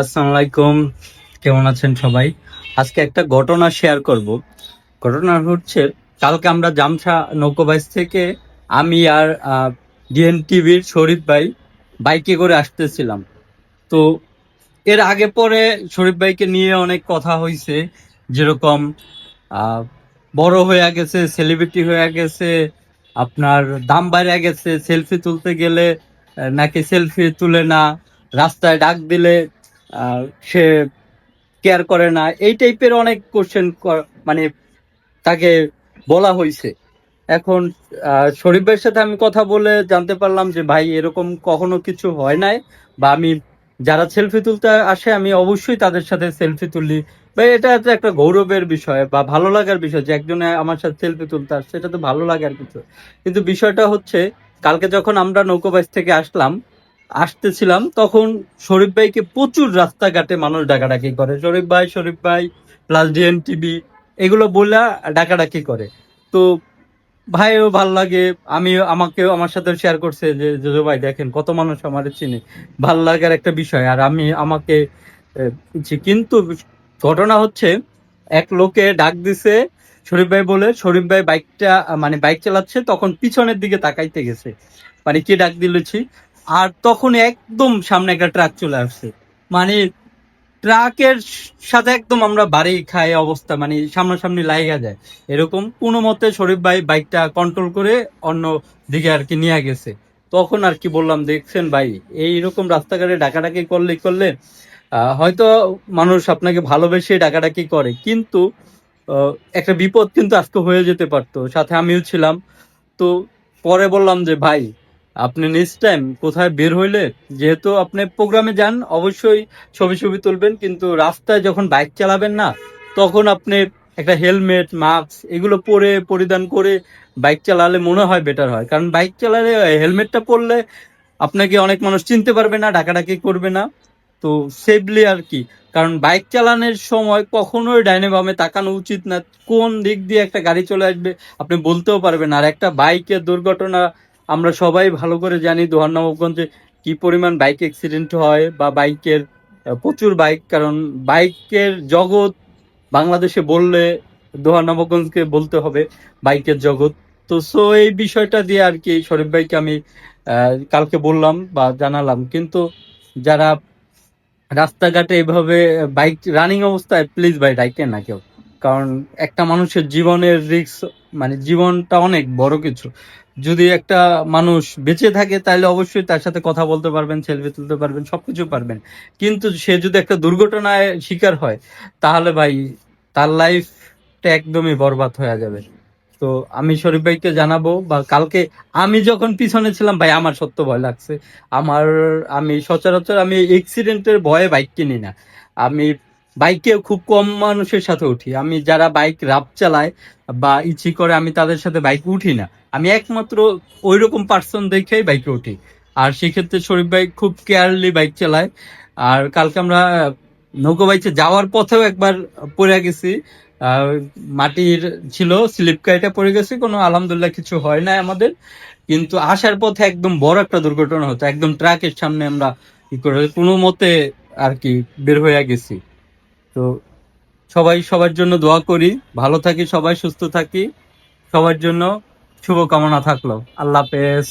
আসসালামু আলাইকুম। কেমন আছেন সবাই? আজকে একটা ঘটনা শেয়ার করব। ঘটনা হচ্ছে, কালকে আমরা জামসা নৌকোবাইজ থেকে আমি আর ডিএন টিভির শরীফ ভাই বাইকে করে আসতেছিলাম। তো এর আগে পরে শরীফ ভাইকে নিয়ে অনেক কথা হয়েছে যেরকম বড় হয়ে গেছে সেলিব্রিটি হয়ে গেছে, আপনার দাম বাইরে গেছে সেলফি তুলতে গেলে নাকি সেলফি তুলে না, রাস্তায় ডাক দিলে সে কেয়ার করে না। এই টাইপের অনেক কোশ্চেন মানে তাকে বলা হয়েছে এখন আহ, শরীফ ভাইয়ের সাথে আমি কথা বলে জানতে পারলাম যে ভাই এরকম কখনো কিছু হয় নাই? বা আমি যারা সেলফি তুলতে আসে আমি অবশ্যই তাদের সাথে সেলফি তুলি। বা এটা তো একটা গৌরবের বিষয় বা ভালো লাগার বিষয় যে একজনে আমার সাথে সেলফি তুলতে আসছে এটা তো ভালো লাগার কিছু। কিন্তু বিষয়টা হচ্ছে কালকে যখন আমরা নৌকোবাইজ থেকে আসলাম আসতেছিলাম, তখন শরীফ ভাইকে প্রচুর রাস্তাঘাটে মানুষ ডাকাডাকি করে। শরীফ ভাই শরীফ ভাই প্লাস ডিএন টিভি এগুলো বলে ডাকাডাকি করে। তো ভাইও ভালো লাগে আমি আমাকেও, আমার সাথে শেয়ার করছে যে, জোজো ভাই, দেখেন, কত মানুষ আমার চিনে। ভালো লাগার একটা বিষয়, আর আমি, আমাকে কিন্তু ঘটনা হচ্ছে, এক লোকে ডাক দিছে, শরীফ ভাই বলে, শরীফ ভাই, বাইকটা মানে বাইক চালাচ্ছে, তখন পিছনের দিকে তাকাইতে গেছে। মানে কি ডাক দিলেছি? আর তখন একদম সামনে একটা ট্রাক চলে আসছে। মানে ট্রাকের সাথে একদম আমরা বাড়ি খাই অবস্থা মানে সামনাসামনি লাইগা যায়। এরকম কোনো মতে শরীফ ভাই বাইকটা কন্ট্রোল করে অন্য দিকে আর কি নিয়ে গেছে। তখন আর কি বললাম, দেখছেন ভাই, এইরকম রাস্তাঘাটে ডাকাডাকি করলে করলে হয়তো মানুষ আপনাকে ভালোবেসে ডাকাডাকি করে। কিন্তু একটা বিপদ কিন্তু আজকে হয়ে যেতে পারতো। সাথে আমিও ছিলাম। তো পরে বললাম যে, ভাই আপনি নেক্সট টাইম কোথায় বের হইলে, যেহেতু আপনি প্রোগ্রামে যান, অবশ্যই ছবি ছবি তুলবেন, কিন্তু রাস্তায় যখন বাইক চালাবেন না, তখন আপনি একটা হেলমেট মাস্ক এগুলো পরে পরিধান করে বাইক চালালে মনে হয় বেটার হয়। কারণ বাইক চালালে হেলমেটটা পরলে আপনাকে অনেক মানুষ চিনতে পারবে না, ডাকাডাকি করবে না। তো সেফলি আর কি। কারণ বাইক চালানোর সময় কখনোই ডাইনে বামে তাকানো উচিত না। কোন দিক দিয়ে একটা গাড়ি চলে আসবে, আপনি বলতেও পারবেন আর একটা বাইকের দুর্ঘটনা আমরা সবাই ভালো করে জানি দোহার নবাবগঞ্জে কি পরিমাণ বাইক অ্যাক্সিডেন্ট হয় বা বাইকের প্রচুর বাইক কারণ বাইকের জগৎ বাংলাদেশে বললে দোহার নবাবগঞ্জকে বলতে হবে বাইকের জগৎ। তো সো এই বিষয়টা দিয়ে আর কি শরীফ ভাইকে আমি কালকে বললাম বা জানালাম। কিন্তু যারা রাস্তাঘাটে এভাবে বাইক রানিং অবস্থায় প্লিজ ভাই ডাইকেন না কেউ। কারণ একটা মানুষের জীবনের রিস্ক মানে জীবনটা অনেক বড় কিছু। যদি একটা মানুষ বেঁচে থাকে, তাহলে অবশ্যই তার সাথে কথা বলতে পারবেন সেলফি তুলতে পারবেন, সবকিছু পারবেন। কিন্তু সে যদি একটা দুর্ঘটনায় শিকার হয়, তাহলে ভাই তার লাইফটা একদমই বরবাদ হয়ে যাবে। তো আমি শরীফ ভাইকে জানাব, বা কালকে আমি যখন পিছনে ছিলাম, ভাই আমার সত্য ভয় লাগছে। আমার, আমি সচরাচর আমি অ্যাক্সিডেন্টের ভয়ে বাইক কিনি না। আমি বাইকে খুব কম মানুষের সাথে উঠি। আমি যারা বাইক রাপ চালায় বা ইচ্ছি করে আমি তাদের সাথে বাইক উঠি না। আমি একমাত্র ওই রকম পার্সন দেখেই বাইকে উঠি। আর সেক্ষেত্রে শরীফ ভাই খুব কেয়ারলি বাইক চালায়। আর কালকে আমরা নৌকো বাইচে যাওয়ার পথেও একবার পড়ে গেছি। মাটির ছিল, স্লিপ কাইটা পড়ে গেছি। কোনো আলহামদুলিল্লাহ কিছু হয় না আমাদের। কিন্তু আসার পথে একদম বড় একটা দুর্ঘটনা হতো। একদম ট্রাকের সামনে আমরা কি করে কোনো মতে আর কি বের হয়ে গেছি। তো সবাই সবার জন্য দোয়া করি। ভালো থাকি সবাই, সুস্থ থাকি। সবার জন্য শুভকামনা থাকল। আল্লাহ হাফেজ।